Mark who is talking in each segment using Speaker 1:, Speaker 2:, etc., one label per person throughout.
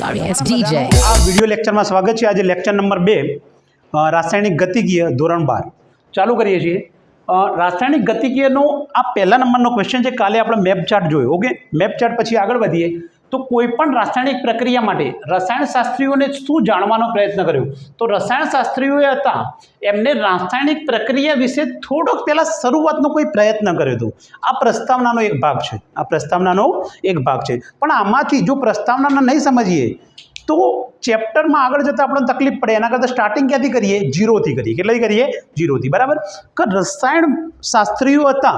Speaker 1: Sorry, it's DJ.
Speaker 2: આ video લેક્ચરમાં સ્વાગત છે. આજે લેક્ચર નંબર બે રાસાયણિક ગતિકીય ધોરણ બાર. ચાલુ કરીએ છીએ. રાસાયણિક ગતિકીયનો આ પહેલા નંબરનો ક્વેશ્ચન છે. કાલે આપણે મેપ ચાર્ટ જોયો ઓકે મેપ ચાર્ટ પછી આગળ વધીએ. તો કોઈ પણ રાસાયણિક પ્રક્રિયા માટે રસાયણશાસ્ત્રીઓને શું જાણવાનો પ્રયત્ન કર્યો? તો રસાયણશાસ્ત્રીઓએ હતા, એમને રાસાયણિક પ્રક્રિયા વિશે થોડોક પહેલાં શરૂઆતનો કોઈ પ્રયત્ન કર્યો હતો. આ પ્રસ્તાવનાનો એક ભાગ છે. આ પ્રસ્તાવનાનો એક ભાગ છે. પણ આમાંથી જો પ્રસ્તાવનાને નહીં સમજીએ, તો ચેપ્ટરમાં આગળ જતાં આપણને તકલીફ પડે. એના કરતાં સ્ટાર્ટિંગ ક્યાંથી કરીએ? જીરોથી કરીએ. કેટલાથી કરીએ? જીરોથી બરાબર? કે રસાયણ શાસ્ત્રીઓ હતા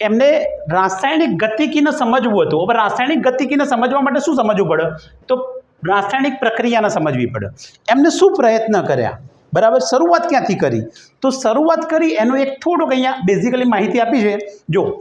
Speaker 2: એમને રાસાયણિક ગતિકીને સમજવું હતું. હવે રાસાયણિક ગતિકીને સમજવા માટે શું સમજવું પડે? તો રાસાયણિક પ્રક્રિયાને સમજવી પડે. એમને શું પ્રયત્ન કર્યા? બરાબર, શરૂઆત ક્યાંથી કરી? તો શરૂઆત કરી, એનો એક થોડુંક અહીંયા બેઝિકલી માહિતી આપી છે. જો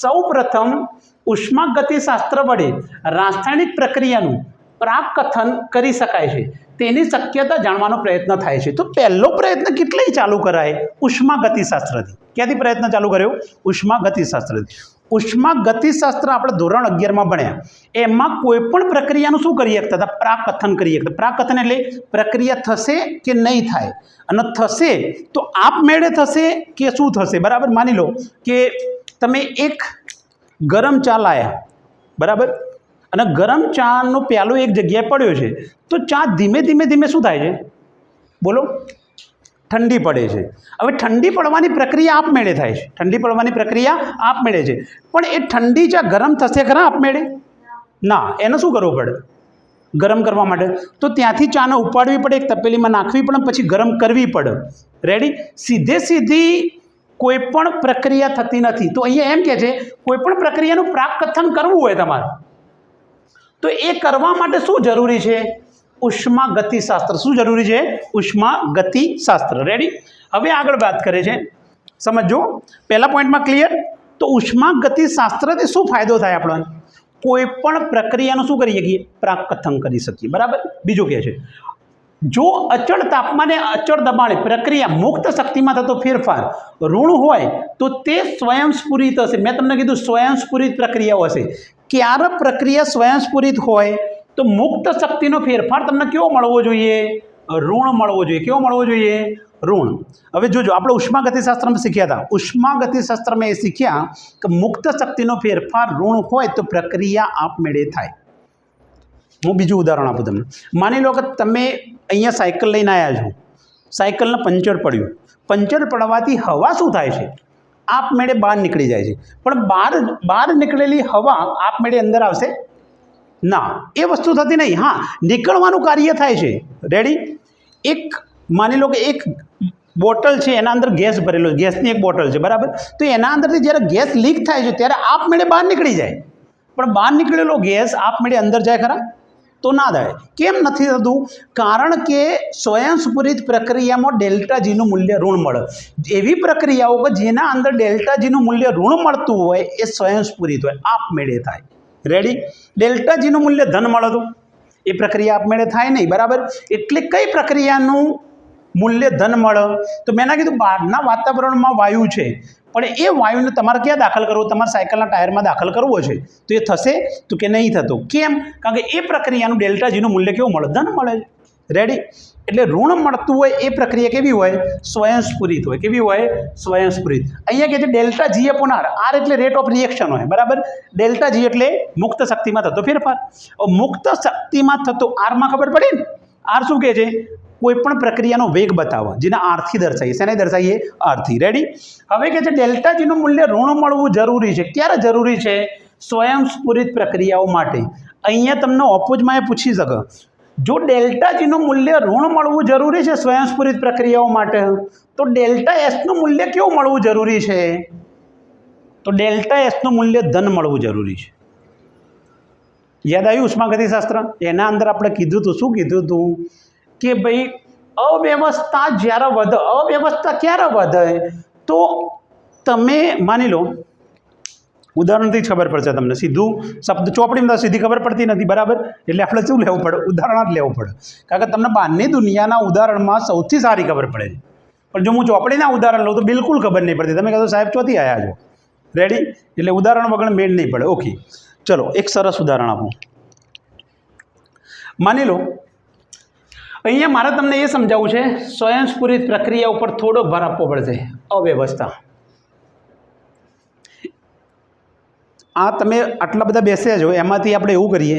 Speaker 2: સૌ પ્રથમ ઉષ્માગતિશાસ્ત્ર વડે રાસાયણિક પ્રક્રિયાનું પ્રાકકથન કરી શકાય છે. તેની શક્યતા જાણવાનો પ્રયત્ન થાય છે. તો પહેલો પ્રયત્ન કેટલાય ચાલુ કરાય? ઉષ્માગતિશાસ્ત્રથી. ક્યાંથી પ્રયત્ન ચાલુ કર્યો? ઉષ્માગતિશાસ્ત્રથી. ઉષ્માગતિશાસ્ત્ર આપણે ધોરણ અગિયારમાં ભણ્યા. એમાં કોઈ પણ પ્રક્રિયાનું શું કરી શકતા હતા પ્રાકથન કરી શકતા પ્રાકથન એટલે પ્રક્રિયા થશે કે નહીં થાય? અને થશે તો આપમેળે થશે કે શું થશે? બરાબર? માની લો કે તમે એક ગરમ ચા લાયા. બરાબર? અને ગરમ ચાનો પ્યાલો એક જગ્યાએ પડ્યો છે. તો ચા ધીમે ધીમે ધીમે શું થાય છે? બોલો. ઠંડી પડે છે. હવે ઠંડી પડવાની પ્રક્રિયા આપમેળે થાય છે. ઠંડી પડવાની પ્રક્રિયા આપમેળે છે. પણ એ ઠંડી ચા ગરમ થશે ખરા આપમેળે? ના, એને શું કરવું પડે? ગરમ કરવા માટે. તો ત્યાંથી ચાને ઉપાડવી પડે, એક તપેલીમાં નાખવી પડે, પછી ગરમ કરવી પડે. રેડી સીધે સીધી કોઈ પણ પ્રક્રિયા થતી નથી. તો અહીંયા એમ કહે છે, કોઈ પણ પ્રક્રિયાનું પ્રાકથન કરવું હોય તમારે. તો એ કરવા માટે શું જરૂરી છે? ઉષ્મા ગતિશાસ્ત્ર શું જરૂરી છે? ઉષ્મા ગતિશાસ્ત્ર રેડી હવે આગળ વાત કરે છે. સમજો પહેલા પોઈન્ટમાં ક્લિયર તો ઉષ્મા ગતિશાસ્ત્રથી શું ફાયદો થાય આપણને? કોઈ પણ પ્રક્રિયાનું શું કરી શકીએ? પ્રાકથન કરી શકીએ. બરાબર? બીજું કહે છે. જો અચળ તાપમાને અચળ દબાણે પ્રક્રિયા મુક્ત શક્તિમાં થતો ફેરફાર ઋણ હોય, તો તે સ્વયંસ્ફુરિત હશે. મેં તમને કીધું સ્વયંસ્ફુરિત પ્રક્રિયાઓ હશે. ક્યારે પ્રક્રિયા સ્વયંસ્ફુરિત હોય? તો મુક્ત શક્તિનો ફેરફાર તમને કેવો મળવો જોઈએ? ઋણ મળવો જોઈએ. કેવો મળવો જોઈએ? ઋણ. હવે જોજો, આપણે ઉષ્માગતિશાસ્ત્રમાં શીખ્યા હતા. ઉષ્માગતિશાસ્ત્રમાં એ શીખ્યા કે મુક્ત શક્તિનો ફેરફાર ઋણ હોય તો પ્રક્રિયા આપમેળે થાય. હું બીજું ઉદાહરણ આપું તમને. માની લો કે તમે અહીંયા સાયકલ લઈને આવ્યા છો. સાયકલને પંચર પડ્યું. પંચર પડવાથી હવા શું થાય છે? આપમેળે બહાર નીકળી જાય છે. પણ બહાર બહાર નીકળેલી હવા આપમેળે અંદર આવશે? ના, એ વસ્તુ થતી નહીં. હા, નીકળવાનું કાર્ય થાય છે. રેડી એક, માની લો કે એક બોટલ છે, એના અંદર ગેસ ભરેલો ગેસની એક બોટલ છે, બરાબર? તો એના અંદરથી જ્યારે ગેસ લીક થાય છે, ત્યારે આપમેળે બહાર નીકળી જાય. પણ બહાર નીકળેલો ગેસ આપમેળે અંદર જાય ખરા? તો ના થાય. કેમ નથી થતું? કારણ કે સ્વયંસ્ફુરિત પ્રક્રિયામાં ડેલ્ટા જીનું મૂલ્ય ઋણ મળે. એવી પ્રક્રિયાઓ કે જેના અંદર ડેલ્ટા જીનું મૂલ્ય ઋણ મળતું હોય, એ સ્વયંસ્ફુરિત હોય. આપમેળે થાય. રેડી ડેલ્ટા જીનું મૂલ્ય ધન મળે તો એ પ્રક્રિયા આપમેળે થાય નહીં, બરાબર? એટલે કઈ પ્રક્રિયાનું મૂલ્ય ધન મળે? તો મેં ના કીધું બહારના વાતાવરણમાં વાયુ છે. પણ એ વાયુને તમારે ક્યાં દાખલ કરવો? તમારે સાયકલના ટાયરમાં દાખલ કરવો છે. તો એ થશે? તો કે નહીં થતું. કેમ? કારણ કે એ પ્રક્રિયાનું ડેલ્ટા જીનું મૂલ્ય કેવું મળે? ધન મળે. છે રેડી એટલે ઋણ મળતું હોય એ પ્રક્રિયા કેવી હોય? સ્વયંસ્ફુરિત હોય. કેવી હોય? સ્વયંસ્ફુરિત. અહીંયા કે છે delta G upon R R એટલે રેટ ઓફ રિએક્શન હોય. બરાબર? ડેલ્ટા જી એટલે મુક્ત શક્તિમાં થતો ફેરફાર. મુક્ત શક્તિમાં થતો આરમાં ખબર પડે ને? આર શું કહે છે? કોઈ પણ પ્રક્રિયાનો વેગ બતાવો જેને આરથી દર્શાવીએ. શેને દર્શાવીએ? આરથી રેડી હવે કે છે ડેલ્ટા જીનું મૂલ્ય ઋણ મળવું જરૂરી છે. ક્યારે જરૂરી છે? સ્વયંસ્ફુરિત પ્રક્રિયાઓ માટે. અહીંયા તમને ઓપોઝમાં એ પૂછી શકે. જો ડેલ્ટા જીનું મૂલ્ય ઋણ મળવું જરૂરી છે સ્વયંસ્ફુરિત પ્રક્રિયાઓ માટે, તો ડેલ્ટા એસનું મૂલ્ય કેવું મળવું જરૂરી છે? તો ડેલ્ટા એસનું મૂલ્ય ધન મળવું જરૂરી છે. યાદ આવ્યું ઉષ્માગતિશાસ્ત્ર? એના અંદર આપણે કીધું હતું શું કીધું હતું કે ભાઈ, અવ્યવસ્થા જ્યારે વધે, અવ્યવસ્થા ક્યારે વધે? તો તમે માની લો ઉદાહરણથી જ ખબર પડશે તમને. સીધું શબ્દ ચોપડીમાં સીધી ખબર પડતી નથી, બરાબર? એટલે આપણે શું લેવું પડે? ઉદાહરણ જ લેવું પડે. કારણ કે તમને બહારની દુનિયાના ઉદાહરણમાં સૌથી સારી ખબર પડે છે. પણ જો હું ચોપડીના ઉદાહરણ લઉં તો બિલકુલ ખબર નહીં પડતી. તમે કહો સાહેબ, ચોથી આવ્યા છો? રેડી એટલે ઉદાહરણ વગર મેળ નહીં પડે. ઓકે ચલો, એક સરસ ઉદાહરણ આપું. માની લો, અહીંયા મારે તમને એ સમજાવવું છે, સ્વયંસ્ફુરિત પ્રક્રિયા ઉપર થોડો ભાર આપવો પડશે. અવ્યવસ્થા. આ તમે આટલા બધા બેસ્યા છો, એમાંથી આપણે એવું કરીએ.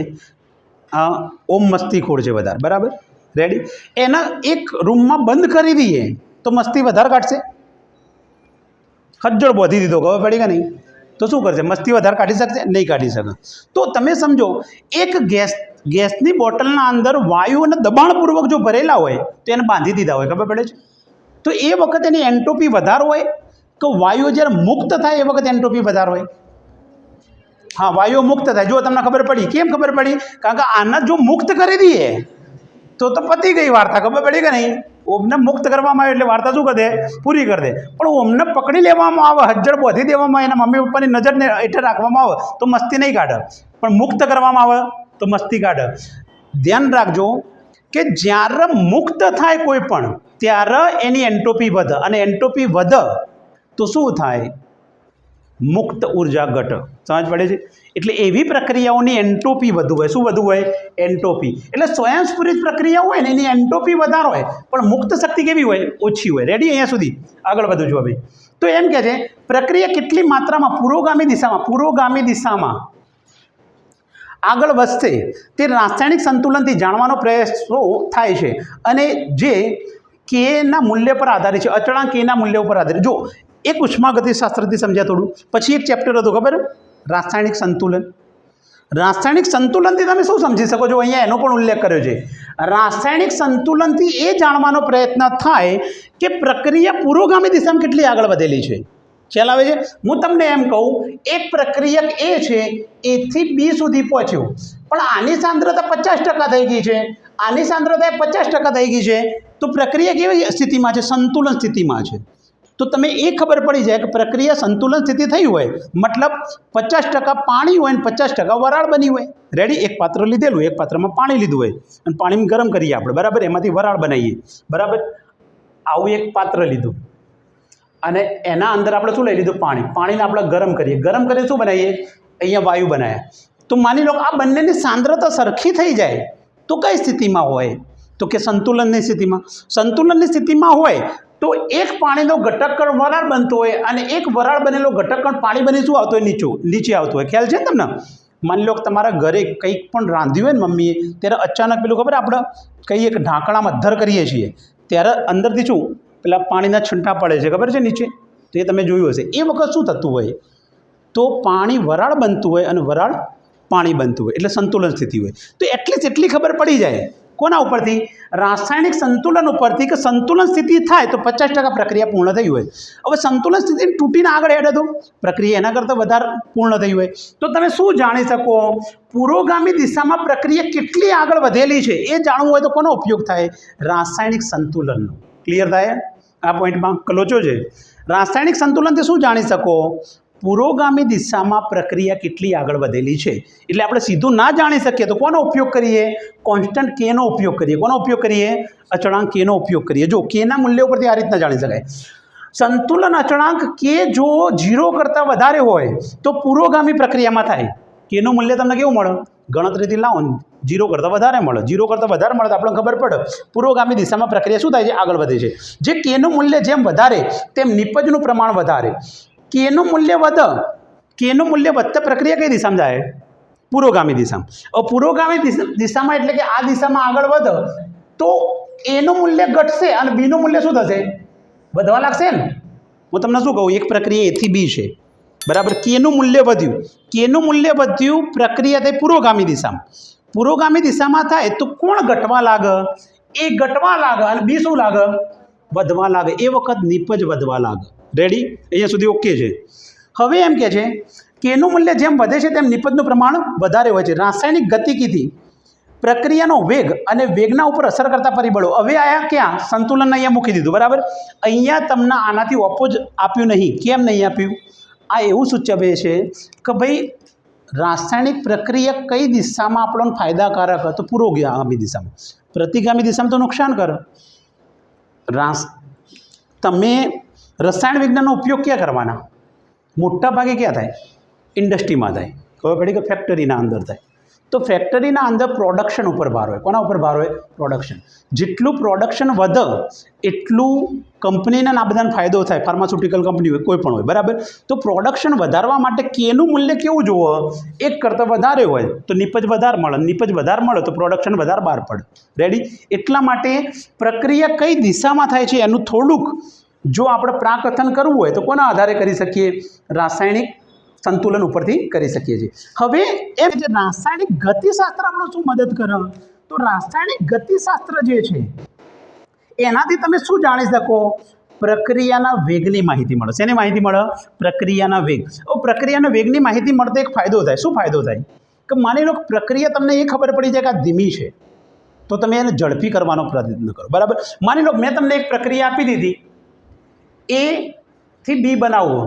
Speaker 2: આ ઓમ મસ્તી ખોડ છે વધારે, બરાબર? રેડી એના એક રૂમમાં બંધ કરી દઈએ તો મસ્તી વધારે કાઢશે. ખજ્જળ બોધી દીધો, ખબર પડી કે નહીં? તો શું કરશે? મસ્તી વધારે કાઢી શકશે? નહીં કાઢી શકે તો તમે સમજો, એક ગેસ, ગેસની બોટલના અંદર વાયુ અને દબાણપૂર્વક જો ભરેલા હોય, તો એને બાંધી દીધા હોય, ખબર પડે છે? તો એ વખત એની એન્ટ્રોપી વધારે હોય, તો વાયુ જ્યારે મુક્ત થાય, એ વખતે એન્ટ્રોપી વધારે હોય. હા વાયુ મુક્ત થાય. જો તમને ખબર પડી. કેમ ખબર પડી? કારણ કે આના જો મુક્ત કરી દઈએ, તો તો પતી ગઈ વાર્તા. ખબર પડી કે નહીં? ઓમને મુક્ત કરવામાં આવે એટલે વાર્તા શું કરે? પૂરી કરી દે. પણ ઓમને પકડી લેવામાં આવે હજ્જડ બોધી દેવામાં આવે, એના મમ્મી પપ્પાની નજરને હેઠળ રાખવામાં આવે, તો મસ્તી નહીં કાઢે. પણ મુક્ત કરવામાં આવે, તો મસ્તી કાઢે. ધ્યાન રાખજો કે જ્યારે મુક્ત થાય કોઈ પણ, ત્યારે એની એન્ટોપી વધે. અને એન્ટોપી વધે તો શું થાય? મુક્ત ઊર્જા ઘટ. સમજ પડે છે? એટલે એવી પ્રક્રિયાઓની એન્ટ્રોપી વધુ હોય. શું વધુ હોય? એન્ટ્રોપી. એટલે સ્વયંસ્ફુરિત પ્રક્રિયા હોય ને એની એન્ટ્રોપી વધારે હોય, પણ મુક્ત શક્તિ કેવી હોય? ઓછી હોય. રેડી અહીંયા સુધી? આગળ વધુ જો ભાઈ. તો એમ કહે છે, પ્રક્રિયા કેટલી માત્રામાં? પુરોગામી દિશામાં. પુરોગામી દિશામાં. આગળ વધશે. તે રાસાયણિક સંતુલનથી જાણવાનો પ્રયાસો થાય છે. અને જે કેના મૂલ્ય પર આધારિત છે. અચળાંક કેના મૂલ્ય ઉપર આધારિત. જો એક ઉષ્માગતિશાસ્ત્રથી સમજ્યા થોડું. પછી એક ચેપ્ટર હતું, ખબર? રાસાયણિક સંતુલન. રાસાયણિક સંતુલનથી તમે શું સમજી શકો છો? અહીંયા એનો પણ ઉલ્લેખ કર્યો છે. રાસાયણિક સંતુલનથી એ જાણવાનો પ્રયત્ન થાય કે પ્રક્રિયા પુરોગામી દિશામાં કેટલી આગળ વધેલી છે. ખ્યાલ આવે છે? હું તમને એમ કહું, એક પ્રક્રિયક એ છે, એથી બી સુધી પહોંચ્યો. પણ આની સાંદ્રતા પચાસ ટકા થઈ ગઈ છે. આની સાંદ્રતા પચાસ ટકા થઈ ગઈ છે. તો પ્રક્રિયા કેવી સ્થિતિમાં છે? સંતુલન સ્થિતિમાં છે. તો તમે એ ખબર પડી જાય કે પ્રક્રિયા સંતુલન સ્થિતિ થઈ હોય, મતલબ પચાસ ટકા પાણી હોય ને પચાસ ટકા વરાળ બની હોય. રેડી એક પાત્ર લીધેલું, એક પાત્રમાં પાણી લીધું હોય. અને પાણીમાં ગરમ કરીએ આપણે, બરાબર? એમાંથી વરાળ બનાવીએ. બરાબર? આવું એક પાત્ર લીધું. અને એના અંદર આપણે શું લઈ લીધું? પાણી. પાણીને આપણે ગરમ કરીએ. ગરમ કરીએ શું બનાવીએ? અહીંયા વાયુ બનાવ્યા તો માની લો આ બંનેની સાંદ્રતા સરખી થઈ જાય, તો કઈ સ્થિતિમાં હોય? તો કે સંતુલનની સ્થિતિમાં. સંતુલનની સ્થિતિમાં હોય તો એક પાણીનો ઘટકકણ વરાળ બનતો હોય અને એક વરાળ બનેલો ઘટકકણ પાણી બની શું આવતો હોય? નીચું, નીચે આવતો હોય. ખ્યાલ છે ને તમને? માની લો કે તમારા ઘરે કંઈક પણ રાંધ્યું હોય ને મમ્મીએ, ત્યારે અચાનક પેલું ખબર આપણે કંઈ એક ઢાંકણામાં અધ્ધર કરીએ છીએ, ત્યારે અંદરથી શું? પેલા પાણીના છંટા પડે છે. ખબર છે નીચે? તો એ તમે જોયું હશે. એ વખત શું થતું હોય? તો પાણી વરાળ બનતું હોય અને વરાળ પાણી બનતું હોય. એટલે સંતુલન સ્થિતિ હોય. તો એટલીસ્ટ એટલી ખબર પડી જાય. કોના ઉપરથી? રાસાયણિક સંતુલન ઉપરથી કે સંતુલન સ્થિતિ થાય તો પચાસ ટકા પ્રક્રિયા પૂર્ણ થઈ હોય. હવે સંતુલન સ્થિતિ તૂટીને આગળ હેડે તો પ્રક્રિયા એના કરતાં વધારે પૂર્ણ થઈ હોય. તો તમે શું જાણી શકો? પુરોગામી દિશામાં પ્રક્રિયા કેટલી આગળ વધેલી છે એ જાણવું હોય તો કોનો ઉપયોગ થાય? રાસાયણિક સંતુલનનો. ક્લિયર થાય? આ પોઈન્ટમાં કલોચો છે. રાસાયણિક સંતુલનથી શું જાણી શકો? પુરોગામી દિશામાં પ્રક્રિયા કેટલી આગળ વધેલી છે? એટલે આપણે સીધું ના જાણી શકીએ તો કોનો ઉપયોગ કરીએ? કોન્સ્ટન્ટ કેનો ઉપયોગ કરીએ. કોનો ઉપયોગ કરીએ? અચળાંક કેનો ઉપયોગ કરીએ. જો કેના મૂલ્ય ઉપરથી આ રીતના જાણી શકાય. સંતુલન અચળાંક કે જો ઝીરો કરતાં વધારે હોય, તો પુરોગામી પ્રક્રિયામાં થાય. કેનું મૂલ્ય તમને કેવું મળે? ગણતરીથી લાવો જીરો કરતાં વધારે મળે. જીરો કરતાં વધારે મળે તો આપણને ખબર પડે. પુરોગામી દિશામાં પ્રક્રિયા શું થાય છે? આગળ વધે છે. જે કેનું મૂલ્ય જેમ વધારે, તેમ નિપજનું પ્રમાણ વધારે. કેનું મૂલ્ય વધે કેનું મૂલ્ય વધતા પ્રક્રિયા કઈ દિશામાં જાય પુરોગામી દિશામાં પુરોગામી દિશામાં એટલે કે આ દિશામાં આગળ વધે તો એનું મૂલ્ય ઘટશે અને બીનું મૂલ્ય શું થશે વધવા લાગશે ને હું તમને શું કહું એક પ્રક્રિયા એથી બી છે બરાબર કેનું મૂલ્ય વધ્યું કેનું મૂલ્ય વધ્યું પ્રક્રિયા થઈ પુરોગામી દિશામાં પુરોગામી દિશામાં થાય તો કોણ ઘટવા લાગે એ ઘટવા લાગે અને બી શું લાગે વધવા લાગે એ વખત નિપજ વધવા લાગે રેડી અહીંયા સુધી ઓકે છે. હવે એમ કે છે કે એનું મૂલ્ય જેમ વધે છે તેમ નિપજનું પ્રમાણ વધારે હોય છે. રાસાયણિક ગતિકીથી પ્રક્રિયાનો વેગ અને વેગના ઉપર અસર કરતા પરિબળો. હવે આયા ક્યાં? સંતુલન અહીંયા મૂકી દીધું. બરાબર? અહીંયા તમને આનાથી ઓપોઝ આપ્યું નહીં. કેમ નહીં આપ્યું? આ એવું સૂચવે છે કે ભાઈ રાસાયણિક પ્રક્રિયા કઈ દિશામાં આપણને ફાયદાકારક હતો? પુરોગામી દિશામાં. પ્રતિગામી દિશામાં તો નુકસાન કર. રાસ તમે રસાયણ વિજ્ઞાનનો ઉપયોગ ક્યાં કરવાના? મોટા ભાગે ક્યાં થાય? ઇન્ડસ્ટ્રીમાં થાય. ખબર પડી કે ફેક્ટરીના અંદર થાય. તો ફેક્ટરીના અંદર પ્રોડક્શન ઉપર ભાર હોય. કોના ઉપર ભાર હોય? પ્રોડક્શન જેટલું પ્રોડક્શન વધે, એટલું કંપનીને આ બધાને ફાયદો થાય. ફાર્માસ્યુટિકલ કંપની હોય, કોઈ પણ હોય. બરાબર? તો પ્રોડક્શન વધારવા માટે કેનું મૂલ્ય કેવું જોવો એક કરતાં વધારે હોય, તો નિપજ વધારે મળે. નિપજ વધારે મળે, તો પ્રોડક્શન વધારે બહાર પડે. રેડી એટલા માટે પ્રક્રિયા કઈ દિશામાં થાય છે? એનું થોડુંક જો આપણે પ્રાકથન કરવું હોય તો કોના આધારે કરી શકીએ? રાસાયણિક સંતુલન ઉપરથી કરી શકીએ છીએ. હવે એ જે રાસાયણિક ગતિશાસ્ત્ર આપણને શું મદદ કરે? તો રાસાયણિક ગતિશાસ્ત્ર જે છે, એનાથી તમે શું જાણી શકો? પ્રક્રિયાના વેગની માહિતી મળે. શેની માહિતી મળે? પ્રક્રિયાના વેગ. ઓ, પ્રક્રિયાના વેગની માહિતી મળતે એક ફાયદો થાય. શું ફાયદો થાય? કે માની લો પ્રક્રિયા તમને એ ખબર પડી જાય કે આ ધીમી છે. તો તમે એને ઝડપી કરવાનો પ્રયત્ન કરો. બરાબર? માની લો મેં તમને એક પ્રક્રિયા આપી દીધી. એ થી બી બનાવવો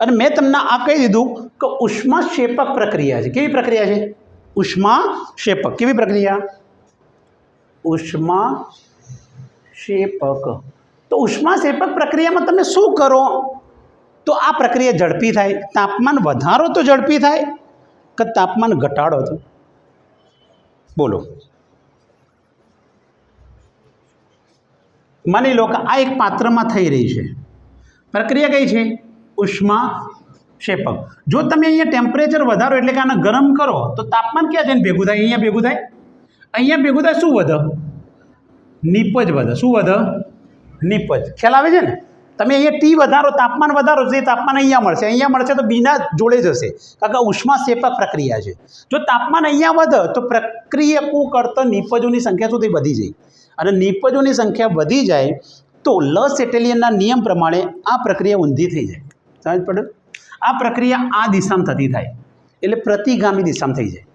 Speaker 2: અને મેં તમને આ કહી દીધું કે ઉષ્મા શેપક પ્રક્રિયા છે. કેવી પ્રક્રિયા છે? ઉષ્મા શેપક કેવી પ્રક્રિયા? ઉષ્મા શેપક તો ઉષ્મા શેપક પ્રક્રિયામાં તમે શું કરો? તો આ પ્રક્રિયા ઝડપી થાય. તાપમાન વધારો તો ઝડપી થાય કે તાપમાન ઘટાડો તો? બોલો. માની લો કે આ એક પાત્રમાં થઈ રહી છે. પ્રક્રિયા કઈ છે? ઉષ્મા શેપક. જો તમે અહીંયા ટેમ્પરેચર વધારો એટલે કે આને ગરમ કરો, તો તાપમાન ક્યાં જઈને ભેગું થાય? અહીંયા ભેગું થાય? અહીંયા ભેગું થાય શું વધે? નીપજ વધે. શું વધે? નીપજ ખ્યાલ આવે છે ને? તમે અહીંયા ટી વધારો, તાપમાન વધારો તો એ તાપમાન અહીંયા મળશે. અહીંયા મળશે તો બીના જોડે જશે. કારણ કે ઉષ્મા શેપક પ્રક્રિયા છે. જો તાપમાન અહીંયા વધે, તો પ્રક્રિયકો કરતો નીપજોની સંખ્યા સુધી વધી જાય. અને નીપજોની સંખ્યા વધી જાય તો લસ એટેલિયનના નિયમ પ્રમાણે આ પ્રક્રિયા ઊંધી થઈ જાય. સમજ પડે? આ પ્રક્રિયા આ દિશામાં થતી થાય. એટલે પ્રતિગામી દિશામાં થઈ જાય.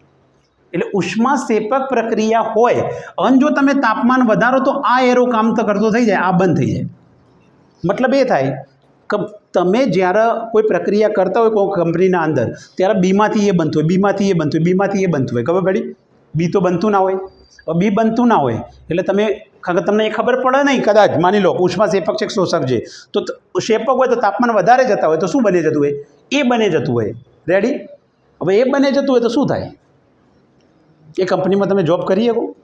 Speaker 2: એટલે ઉષ્મા સેપક પ્રક્રિયા હોય, અને જો તમે તાપમાન વધારો તો આ એરો કામ તો કરતો થઈ જાય, આ બંધ થઈ જાય. મતલબ એ થાય કે તમે જ્યારે કોઈ પ્રક્રિયા કરતા હોય કોઈ કંપનીના અંદર, ત્યારે બીમાંથી એ બનતું હોય, બીમાંથી એ બનતું હોય, બીમાંથી એ બનતું હોય. ખબર પડી? બી તો બનતું ના હોય. બી બનતું ના હોય. એટલે તમે તમને એ ખબર પડે નહીં, કદાચ. માની લો, ઉષ્મા શેપક છે શોષક છે. તો શેપક હોય તો તાપમાન વધારે જતા હોય તો શું બની જતું હોય? એ બને જતું હોય. રેડી હવે એ બને જતું હોય તો શું થાય? એ કંપનીમાં તમે જોબ કરી શકો.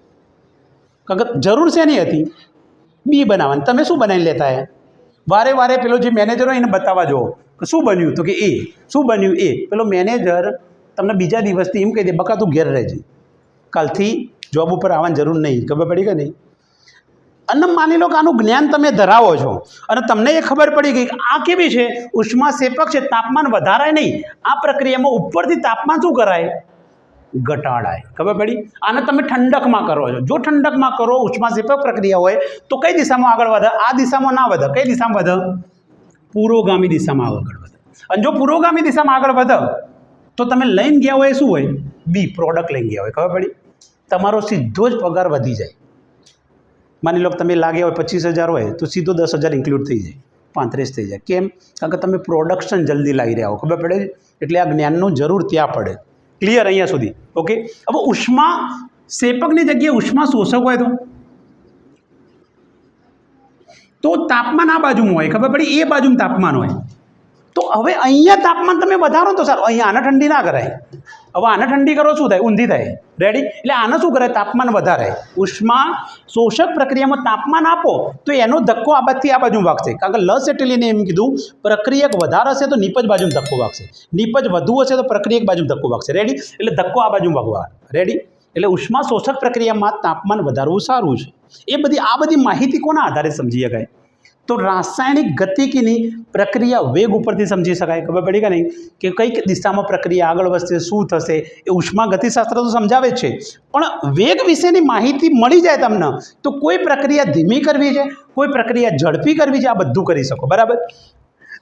Speaker 2: કારણ જરૂર શેની હતી? બી બનાવવાની. તમે શું બનાવીને લેતા હે વારે વારે પેલો જે મેનેજર હોય એને બતાવવા જુઓ. કે શું બન્યું? તો કે એ. શું બન્યું? એ. પેલો મેનેજર તમને બીજા દિવસથી એમ કહી દે, બકા, તું ઘેર રહેજે. કાલથી જોબ ઉપર આવવાની જરૂર નહીં. ખબર પડી કે નહીં? અને માની લો કે આનું જ્ઞાન તમે ધરાવો છો અને તમને એ ખબર પડી ગઈ કે આ કેવી છે? ઉષ્મા સેપક છે, તાપમાન વધારાય નહીં. આ પ્રક્રિયામાં ઉપરથી તાપમાન શું કરાય? ઘટાડાય. ખબર પડી? આને તમે ઠંડકમાં કરો છો. જો ઠંડકમાં કરો ઉષ્માશેપક પ્રક્રિયા હોય, તો કઈ દિશામાં આગળ વધે? આ દિશામાં ના વધે. કઈ દિશામાં વધે? પુરોગામી દિશામાં આગળ વધે. અને જો પુરોગામી દિશામાં આગળ વધે, તો તમે લઈને ગયા હોય શું હોય? બી પ્રોડક્ટ લઈને ગયા હોય. ખબર પડી? તમારો સીધો જ પગાર વધી જાય. માની લો કે તમે લાગ્યા હોય પચીસ હજાર હોય, તો સીધો દસ હજાર ઇન્ક્લુડ થઈ જાય, પાંત્રીસ થઈ જાય. કેમ? કારણ કે તમે પ્રોડક્શન જલ્દી લાવી રહ્યા હો, ખબર પડે? એટલે આ જ્ઞાનનું જરૂર ત્યાં પડે. ક્લિયર અહીંયા સુધી. ઓકે હવે ઉષ્મા, શેપકની જગ્યાએ ઉષ્મા શોષક હોય તો? તો તાપમાન આ બાજુમાં હોય, ખબર પડી? એ બાજુમાં તાપમાન હોય. તો હવે અહીંયા તાપમાન તમે વધારો તો સારું. અહીંયા આને ઠંડી ના કરાય. હવે આને ઠંડી કરો શું થાય? ઊંધી થાય. રેડી એટલે આને શું કરે? તાપમાન વધારે. ઉષ્મા શોષક પ્રક્રિયામાં તાપમાન આપો તો એનો ધક્કો આ બાજુથી આ બાજુ વાગશે કારણ કે લસ એટેલીને એમ કીધું, પ્રક્રિયક વધારે હશે તો નીપજ બાજુ ધક્કો વાગશે નીપજ વધુ હશે તો પ્રક્રિયક બાજુ ધક્કો વાગશે રેડી એટલે ધક્કો આ બાજુ વાગવા રેડી એટલે ઉષ્મા શોષક પ્રક્રિયામાં તાપમાન વધારવું સારું છે. એ બધી, આ બધી માહિતી કોના આધારે સમજી શકાય? તો રાસાયણિક ગતિકીની પ્રક્રિયા વેગ ઉપરથી સમજી શકાય. ખબર પડી કે નહીં? કે કઈ દિશામાં પ્રક્રિયા આગળ વધશે, શું થશે, એ ઉષ્મા ગતિશાસ્ત્ર તો સમજાવે છે. પણ વેગ વિશેની માહિતી મળી જાય તમને, તો કોઈ પ્રક્રિયા ધીમી કરવી છે? કોઈ પ્રક્રિયા ઝડપી કરવી છે? આ બધું કરી શકો. બરાબર?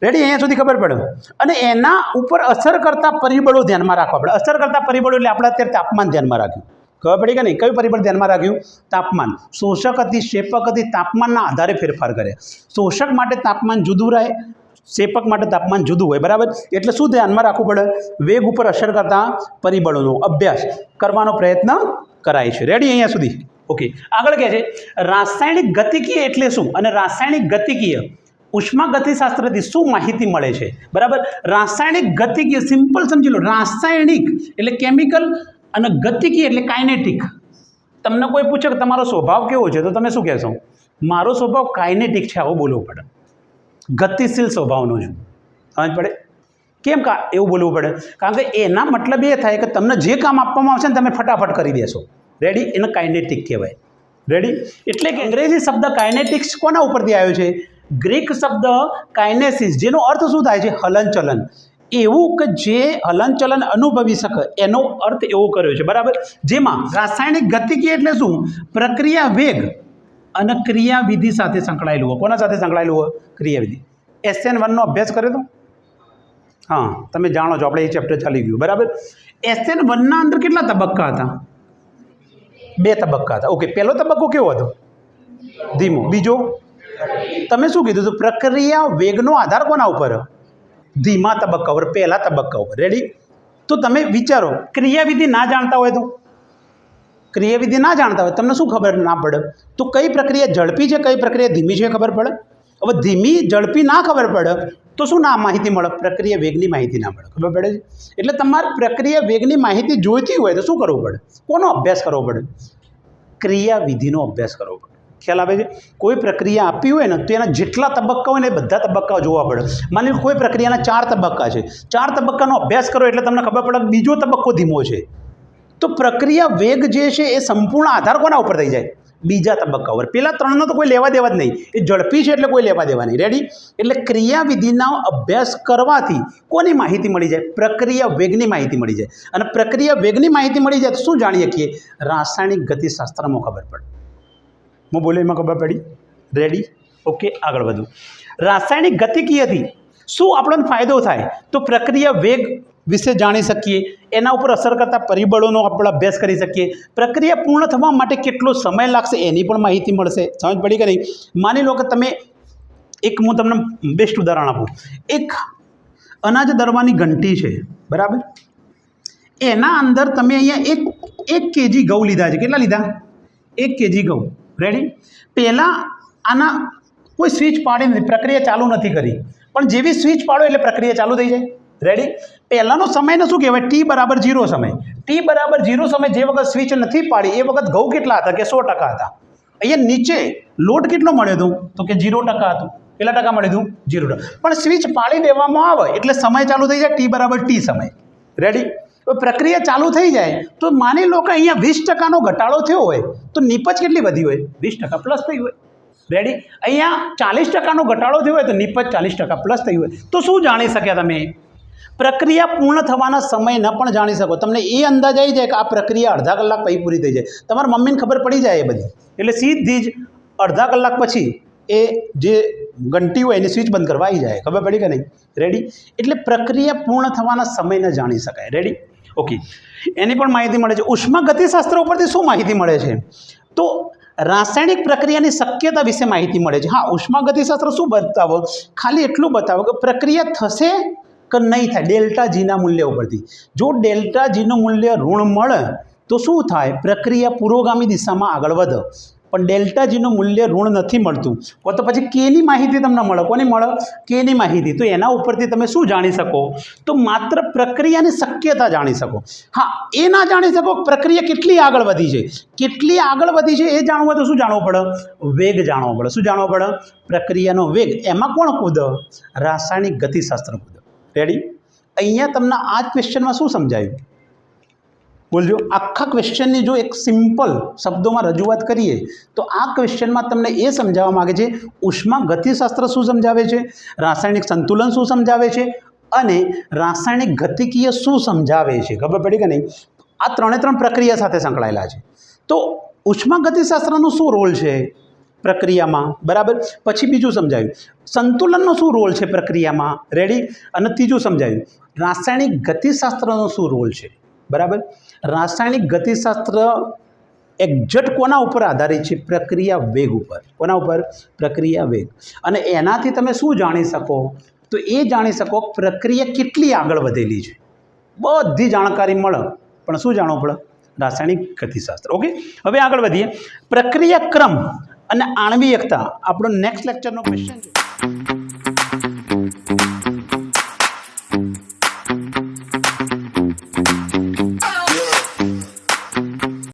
Speaker 2: રેડી અહીંયા સુધી ખબર પડે. અને એના ઉપર અસર કરતા પરિબળો ધ્યાનમાં રાખવા પડે. અસર કરતા પરિબળો એટલે આપણે અત્યારે તાપમાન ધ્યાનમાં રાખ્યું. ખબર પડી કે નહીં? કયું પરિબળ ધ્યાનમાં રાખ્યું? તાપમાન. શોષક હતી શેપક હતી તાપમાનના આધારે ફેરફાર કરે. શોષક માટે તાપમાન જુદું રહે, શેપક માટે તાપમાન જુદું હોય. બરાબર? એટલે શું ધ્યાનમાં રાખવું પડે? વેગ ઉપર અસર કરતા પરિબળોનો અભ્યાસ કરવાનો પ્રયત્ન કરાય છે. રેડી અહીંયા સુધી? ઓકે આગળ કહે છે, રાસાયણિક ગતિકીય એટલે શું? અને રાસાયણિક ગતિકીય ઉષ્માગતિશાસ્ત્રથી શું માહિતી મળે છે? બરાબર? રાસાયણિક ગતિકીય સિમ્પલ સમજી લો. રાસાયણિક એટલે કેમિકલ અને ગતિકી એટલે કાઇનેટિક. તમને કોઈ પૂછે કે તમારો સ્વભાવ કેવો છે, તો તમે શું કહેશો? મારો સ્વભાવ કાઇનેટિક છે, આવું બોલવું પડે. ગતિશીલ સ્વભાવનો છું. સમજ પડે? કેમ કા એવું બોલવું પડે? કારણ કે એના મતલબ એ થાય કે તમને જે કામ આપવામાં આવશે ને તમે ફટાફટ કરી દેશો. રેડી એને કાઇનેટિક કહેવાય. રેડી એટલે કે અંગ્રેજી શબ્દ કાઇનેટિક્સ કોના ઉપરથી આવ્યો છે? ગ્રીક શબ્દ કાઇનેસિસ, જેનો અર્થ શું થાય છે? હલનચલન. એવું કે જે હલનચલન અનુભવી શકે, એનો અર્થ એવો કર્યો છે. બરાબર? જેમાં રાસાયણિક ગતિકી એટલે શું? પ્રક્રિયા વેગ અને ક્રિયાવિધિ સાથે સંકળાયેલું હોય. કોના સાથે સંકળાયેલું હોય? ક્રિયાવિધિ. એસએન વનનો અભ્યાસ કર્યો તો? હા, તમે જાણો છો. આપણે એ ચેપ્ટર ચાલી ગયું. બરાબર? એસએન વનના અંદર કેટલા તબક્કા હતા? બે તબક્કા હતા. ઓકે પહેલો તબક્કો કેવો હતો? ધીમો. બીજો? તમે શું કીધું હતું? પ્રક્રિયા વેગનો આધાર કોના ઉપર? ધીમા તબક્કા ઉપર પહેલા તબક્કા ઉપર રેડી તો તમે વિચારો, ક્રિયાવિધિ ના જાણતા હોય તો? ક્રિયાવિધિ ના જાણતા હોય, તમને શું ખબર ના પડે? તો કઈ પ્રક્રિયા ઝડપી છે, કઈ પ્રક્રિયા ધીમી છે ખબર પડે? હવે ધીમી, ઝડપી ના ખબર પડે, તો શું ના માહિતી મળે? પ્રક્રિયા વેગની માહિતી ના મળે, ખબર પડે છે? એટલે તમારે પ્રક્રિયા વેગની માહિતી જોઈતી હોય તો શું કરવું પડે? કોનો અભ્યાસ કરવો પડે? ક્રિયાવિધિનો અભ્યાસ કરવો પડે. ખ્યાલ આવે છે? કોઈ પ્રક્રિયા આપી હોય ને, તો એના જેટલા તબક્કા હોય ને એ બધા તબક્કાઓ જોવા પડે માની કોઈ પ્રક્રિયાના ચાર તબક્કા છે. ચાર તબક્કાનો અભ્યાસ કરો એટલે તમને ખબર પડે કે બીજો તબક્કો ધીમો છે. તો પ્રક્રિયા વેગ જે છે એ સંપૂર્ણ આધાર કોના ઉપર થઈ જાય? બીજા તબક્કા ઉપર. પેલા ત્રણનો તો કોઈ લેવા દેવા જ નહીં. એ ઝડપી છે એટલે કોઈ લેવા દેવા નહીં. રેડી એટલે ક્રિયાવિધિના અભ્યાસ કરવાથી કોની માહિતી મળી જાય? પ્રક્રિયા વેગની માહિતી મળી જાય. અને પ્રક્રિયા વેગની માહિતી મળી જાય તો શું જાણીએ શકીએ રાસાયણિક ગતિશાસ્ત્રમાં ખબર પડે. હું બોલ્યો એમાં ખબર પડી? રેડી ઓકે આગળ વધુ. રાસાયણિક ગતિકીયથી શું આપણને ફાયદો થાય? તો પ્રક્રિયા વેગ વિશે જાણી શકીએ. એના ઉપર અસર કરતા પરિબળોનો આપણે અભ્યાસ કરી શકીએ. પ્રક્રિયા પૂર્ણ થવા માટે કેટલો સમય લાગશે એની પણ માહિતી મળશે. સમજ પડી કે નહીં? માની લો કે તમે, એક હું તમને બેસ્ટ ઉદાહરણ આપું. એક અનાજ દરવાની ઘંટી છે, બરાબર? એના અંદર તમે અહીંયા એક એક કેજી ઘઉં લીધા છે. કેટલા લીધા? એક કેજી ઘઉં. રેડી પહેલાં આના કોઈ સ્વિચ પાડી નથી પ્રક્રિયા ચાલુ નથી કરી. પણ જેવી સ્વિચ પાડો એટલે પ્રક્રિયા ચાલુ થઈ જાય. રેડી પહેલાંનો સમયને શું કહેવાય? ટી બરાબર જીરો સમય. ટી બરાબર જીરો સમય જે વખત સ્વિચ નથી પાડી, એ વખત ઘઉં કેટલા હતા કે સો ટકા હતા? અહીંયા નીચે લોડ કેટલો મળ્યો હતો? તો કે જીરો ટકા હતું. કેટલા ટકા મળ્યું હતું? જીરો ટકા. પણ સ્વિચ પાડી દેવામાં આવે એટલે સમય ચાલુ થઈ જાય ટી બરાબર ટી સમય. રેડી તો પ્રક્રિયા ચાલુ થઈ જાય, તો માની લો કે અહીંયા વીસ ટકાનો ઘટાડો થયો હોય, તો નીપજ કેટલી વધી હોય? વીસ ટકા પ્લસ થઈ હોય. રેડી અહીંયા ચાલીસ ટકાનો ઘટાડો થયો હોય, તો નીપજ ચાલીસ ટકા પ્લસ થઈ હોય. તો શું જાણી શક્યા તમે? પ્રક્રિયા પૂર્ણ થવાના સમય ન પણ જાણી શકો. તમને એ અંદાજ આવી જાય કે આ પ્રક્રિયા અડધા કલાક પછી પૂરી થઈ જાય. તમારા મમ્મીને ખબર પડી જાય એ બધી. એટલે સીધી જ અડધા કલાક પછી એ જે ઘંટી હોય, એની સ્વિચ બંધ કરવા આવી જાય. ખબર પડી કે નહીં? રેડી એટલે પ્રક્રિયા પૂર્ણ થવાના સમયને જાણી શકાય. રેડી ઓકે એની પણ માહિતી મળે છે. ઉષ્મા ગતિશાસ્ત્ર ઉપરથી શું માહિતી મળે છે? તો રાસાયણિક પ્રક્રિયાની શક્યતા વિશે માહિતી મળે છે. હા ઉષ્મા ગતિશાસ્ત્ર શું બતાવો? ખાલી એટલું બતાવો કે પ્રક્રિયા થશે કે નહીં થાય. ડેલ્ટા જીના મૂલ્ય ઉપરથી. જો ડેલ્ટા જીનું મૂલ્ય ઋણ મળે, તો શું થાય? પ્રક્રિયા પુરોગામી દિશામાં આગળ વધે. પણ ડેલ્ટા જીનું મૂલ્ય ઋણ નથી મળતું. તો પછી કેની માહિતી તમને મળે. કોની મળે? કેની માહિતી. તો એના ઉપરથી તમે શું જાણી શકો? તો માત્ર પ્રક્રિયાની શક્યતા જાણી શકો. હા, એ ના જાણી શકો પ્રક્રિયા કેટલી આગળ વધી છે. કેટલી આગળ વધી છે એ જાણવું તો શું જાણવું પડે? વેગ જાણવો પડે. શું જાણવો પડે? પ્રક્રિયાનો વેગ. એમાં કોણ કૂદ? રાસાયણિક ગતિશાસ્ત્ર કૂદ. રેડી અહીંયા તમને આ ક્વેશ્ચનમાં શું સમજાયું? બોલજો આખા ક્વેશ્ચનની જો એક સિમ્પલ શબ્દોમાં રજૂઆત કરીએ, તો આ ક્વેશ્ચનમાં તમને એ સમજાવવા માગે છે, ઉષ્મા ગતિશાસ્ત્ર શું સમજાવે છે? રાસાયણિક સંતુલન શું સમજાવે છે? અને રાસાયણિક ગતિકીય શું સમજાવે છે? ખબર પડી કે નહીં? આ ત્રણે ત્રણ પ્રક્રિયા સાથે સંકળાયેલા છે. તો ઉષ્મા ગતિશાસ્ત્રનો શું રોલ છે પ્રક્રિયામાં? બરાબર? પછી બીજું સમજાવ્યું સંતુલનનો શું રોલ છે પ્રક્રિયામાં? રેડી અને ત્રીજું સમજાવ્યું રાસાયણિક ગતિશાસ્ત્રનો શું રોલ છે? બરાબર? રાસાયણિક ગતિશાસ્ત્ર એક્ઝેક્ટ કોના ઉપર આધારિત છે? પ્રક્રિયા વેગ ઉપર. કોના ઉપર? પ્રક્રિયા વેગ. અને એનાથી તમે શું જાણી શકો? તો એ જાણી શકો પ્રક્રિયા કેટલી આગળ વધેલી છે. બધી જાણકારી મળે. પણ શું જાણવું પડે? રાસાયણિક ગતિશાસ્ત્ર. ઓકે? હવે આગળ વધીએ. પ્રક્રિયા ક્રમ અને આણ્વિયકતા. આપણો નેક્સ્ટ લેક્ચરનો ક્વેશ્ચન છે.